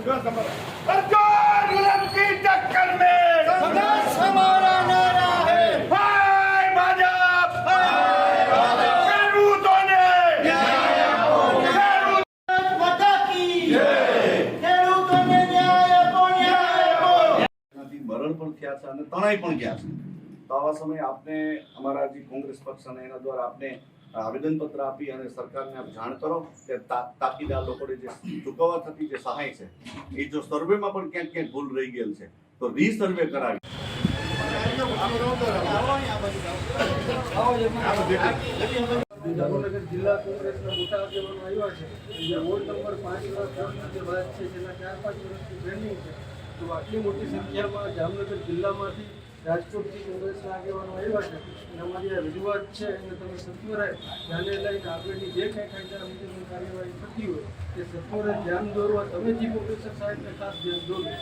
सरकार गुलाम की टक्कर में संघर्ष हमारा नारा है हाय भाजप ખેડૂતોને ખેડૂત માતા કી ખેડૂતોને ન્યાય આપો ન્યાય આપો એનાથી મરણ પણ થયા છે અને તણાઈ પણ ગયા છે તો આવા સમયે આપને અમારા જે કોંગ્રેસ પક્ષ અને એના દ્વારા આપને આવેદનપત્ર આપી અને સરકારને આપ જાણ કરો કે તાકીદ આ લોકોને જે ચૂકવવા થતી જે સહાય છે, એ જો સર્વેમાં પણ ક્યાંક ક્યાંક ભૂલ રહી ગયેલ છે, તો રીસર્વે કરાવી. જામનગર જિલ્લા કોંગ્રેસના આવ્યા છે. જે વોર્ડ નંબર છે, જેના ચાર પાંચ વર્ષથી ટ્રેનિંગ છે. તો આટલી મોટી સંખ્યામાં જામનગર જિલ્લામાંથી રાજકોટથી કોંગ્રેસના આગેવાનો આવ્યા છે. અને અમારી આ રજૂઆત છે એને તમે સત્વરાય ધ્યાને લઈને આગળની જે કાંઈ કાયદા મુજબની કાર્યવાહી થતી હોય તે સત્વરે ધ્યાન દોરવા તમે ચીફ ઓફિસર સાહેબને ખાસ ધ્યાન દોરો